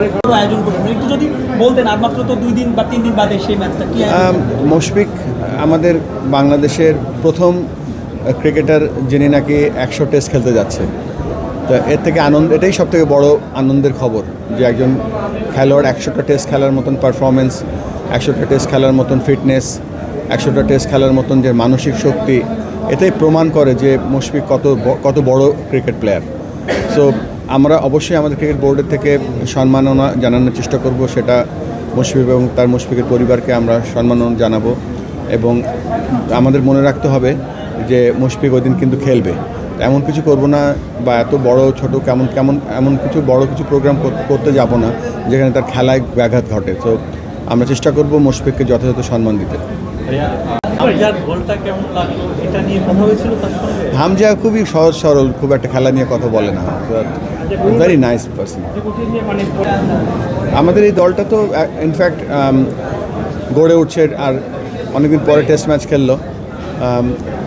আয়োজন করবেন একটু যদি বলতেন আর মাত্র তো দুই দিন বা তিন দিন বাদে সেই ম্যাচটা কি মুশফিক আমাদের বাংলাদেশের প্রথম ক্রিকেটার যিনি নাকি একশো টেস্ট খেলতে যাচ্ছে। তো এর থেকে আনন্দ এটাই সব থেকে বড় আনন্দের খবর যে একজন খেলোয়াড় একশোটা টেস্ট খেলার মতন পারফরমেন্স একশোটা টেস্ট খেলার মতন ফিটনেস একশোটা টেস্ট খেলার মতন যে মানসিক শক্তি এটাই প্রমাণ করে যে মুশফিক কত কত বড় ক্রিকেট প্লেয়ার সো আমরা অবশ্যই আমাদের ক্রিকেট বোর্ডের থেকে সম্মাননা জানানোর চেষ্টা করব, সেটা মুশফিক এবং তার মুশফিকের পরিবারকে আমরা সম্মাননা জানাব এবং আমাদের মনে রাখতে হবে যে মুশফিক ওই দিন কিন্তু খেলবে। এমন কিছু করব না বা এত বড়, ছোট কেমন কেমন, এমন কিছু বড় কিছু প্রোগ্রাম করতে যাব না যেখানে তার খেলায় ব্যাঘাত ঘটে। তো আমরা চেষ্টা করব মুশফিককে যথাযথ সম্মান দিতে। হামজা খুবই সহজ সরল, খুব একটা খেলা নিয়ে কথা বলে না। ভেরি নাইস পার্সন আমাদের এই দলটা তো ইনফ্যাক্ট গড়ে উঠছে আর অনেকদিন পরে টেস্ট ম্যাচ খেললো।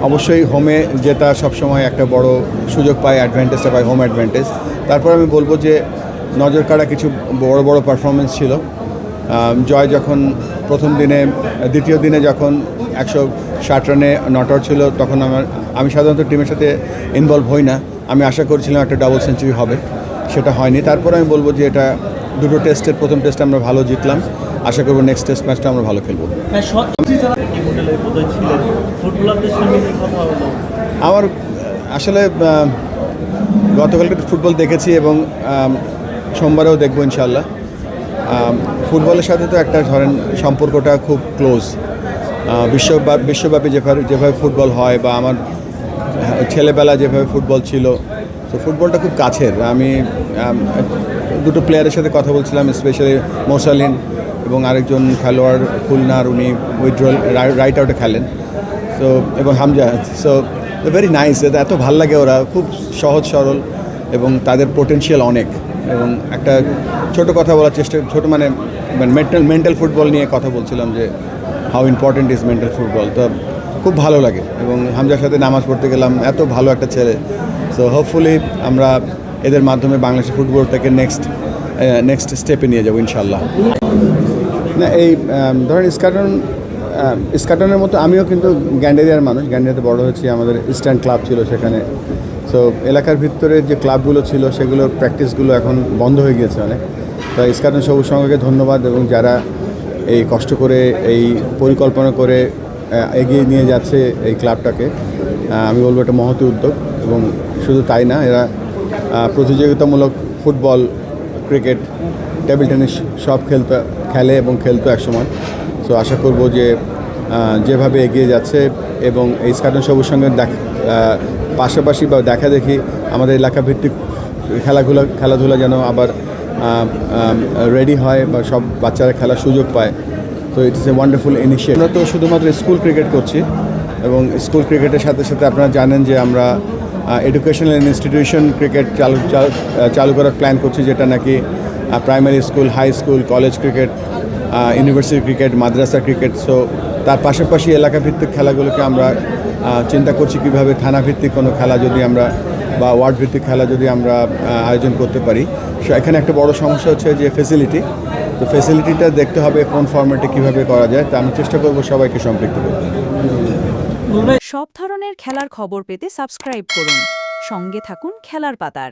অবশ্যই হোমে জেতা সবসময় একটা বড় সুযোগ পায় অ্যাডভান্টেজটা পায় হোম অ্যাডভান্টেজ তারপর আমি বলব যে, নজর কাড়া কিছু বড় বড় পারফরমেন্স ছিল। জয় যখন প্রথম দিনে, দ্বিতীয় দিনে যখন একশো ষাট রানে নট আউট ছিল তখন আমার আমি সাধারণত টিমের সাথে ইনভলভ হই না। আমি আশা করছিলাম একটা ডাবল সেঞ্চুরি হবে সেটা হয়নি। তারপর আমি বলব যে এটা দুটো টেস্টের প্রথম টেস্ট আমরা ভালো জিতলাম। আশা করব নেক্সট টেস্ট ম্যাচটা আমরা ভালো খেলব। হলো। আমার আসলে গতকালকে ফুটবল দেখেছি এবং সোমবারেও দেখব ইনশাল্লাহ ফুটবলের সাথে তো একটা ধরেন সম্পর্কটা খুব ক্লোজ বিশ্বব্যাপী বিশ্বব্যাপী যেভাবে যেভাবে ফুটবল হয় বা আমার ছেলেবেলা যেভাবে ফুটবল ছিল, তো ফুটবলটা খুব কাছের। আমি দুটো প্লেয়ারের সাথে কথা বলছিলাম স্পেশালি মোসালিন এবং আরেকজন খেলোয়াড়, খুলনার উনি উইথড্রল রাইট আউটে খেলেন। সো এবং হামজা সো ভেরি নাইস এত ভালো লাগে ওরা, খুব সহজ সরল এবং তাদের পোটেনশিয়াল অনেক। এবং একটা ছোট কথা বলার চেষ্টা, ছোট মানে মেন্টাল মেন্টাল ফুটবল নিয়ে কথা বলছিলাম যে how important is mental football তো খুব ভালো লাগে। এবং হামজার সাথে নামাজ পড়তে গেলাম, এত ভালো একটা ছেলে। সো হোপফুলি আমরা এদের মাধ্যমে বাংলাদেশের ফুটবলটাকে নেক্সট নেক্সট স্টেপে নিয়ে যাব ইনশাল্লাহ না, এই ধরেন স্কাটন স্কাটনের মতো আমিও কিন্তু গ্যান্ডেরিয়ার মানুষ। গ্যান্ডেরিয়াতে বড় হয়েছি, আমাদের ইস্টার্ন ক্লাব ছিল সেখানে। সো এলাকার ভিতরে যে ক্লাবগুলো ছিল, সেগুলোর প্র্যাকটিসগুলো এখন বন্ধ হয়ে গিয়েছে অনেক। তো স্কাটন সবুজ সংঘকে ধন্যবাদ এবং যারা এই কষ্ট করে, এই পরিকল্পনা করে এগিয়ে নিয়ে যাচ্ছে এই ক্লাবটাকে। আমি বলব এটা মহতি উদ্যোগ এবং শুধু তাই না, এরা প্রতিযোগিতামূলক ফুটবল, ক্রিকেট, টেবিল টেনিস সব খেলতে, খেলে এবং খেলতো একসময়। সো আশা করব যে যেভাবে এগিয়ে যাচ্ছে এবং এই স্কাটন সবুজ সঙ্গে পাশাপাশি বা দেখা দেখি আমাদের এলাকা ভিত্তিক খেলাধুলা খেলাধুলা যেন আবার রেডি হয় বা সব বাচ্চারা খেলার সুযোগ পায়। তো ইটস এ ওয়ান্ডারফুল ইনিশিয়েটিভ আমরা তো শুধুমাত্র স্কুল ক্রিকেট করছি এবং স্কুল ক্রিকেটের সাথে সাথে আপনারা জানেন যে আমরা এডুকেশনাল ইনস্টিটিউশন ক্রিকেট চালু, চালু- করার প্ল্যান করছি যেটা নাকি primary school high school college cricket university cricket মাদ্রাসা ক্রিকেট সো তার পাশাপাশি এলাকাভিত্তিক খেলাগুলোকে আমরা চিন্তা করছি কীভাবে থানা ভিত্তিক কোনো খেলা যদি আমরা বা ওয়ার্ড ভিত্তিক খেলা যদি আমরা আয়োজন করতে পারি। সো এখানে একটা বড় সমস্যা হচ্ছে যে ফেসিলিটি তো ফেসিলিটিটা দেখতে হবে কোন ফর্ম্যাটে কীভাবে করা যায়, তা আমি চেষ্টা করব সবাইকে সম্পৃক্ত করতে। সব ধরনের খেলার খবর পেতে সাবস্ক্রাইব করুন। সঙ্গে থাকুন খেলার পাতার।